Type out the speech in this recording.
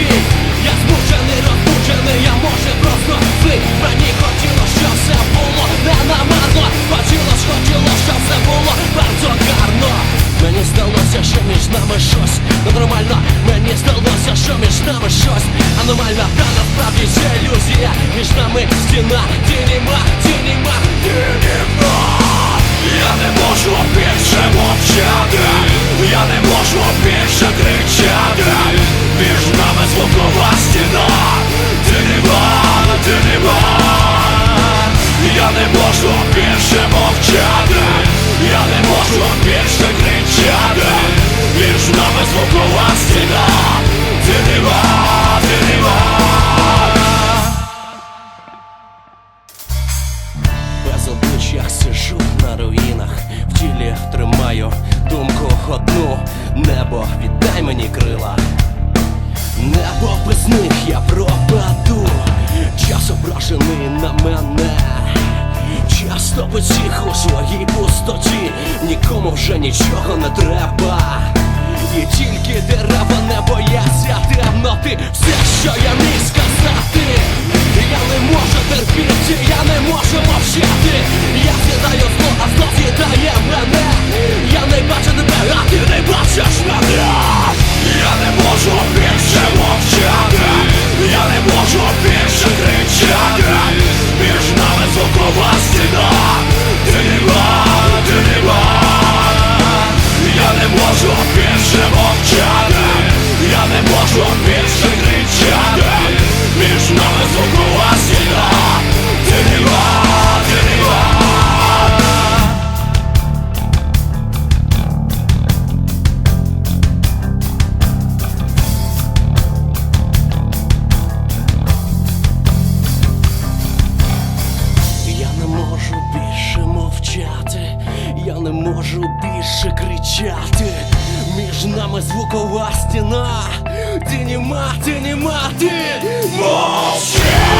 я збучений, розбучений, я може просто злий. Мені хотіло, що все було не намарно. Бачилось, хотіло, що все було Bardzo гарно. Мені здалося, що між нами щось Ненормально, мені здалося, що між нами щось Аномально, та насправді це ілюзія. Між нами стіна одну Небо, віддай мені крила, небо без них я пропаду, час ображений на мене, часто потіх у своїй пустоті, нікому вже нічого не треба. І тільки дерева не бояться темноти, все, що я міг сказати, я не можу терпіти, я не можу мовчати, не можу більше кричати. Між нами звукова стіна. Ти нема, ти нема, ти Мовчи!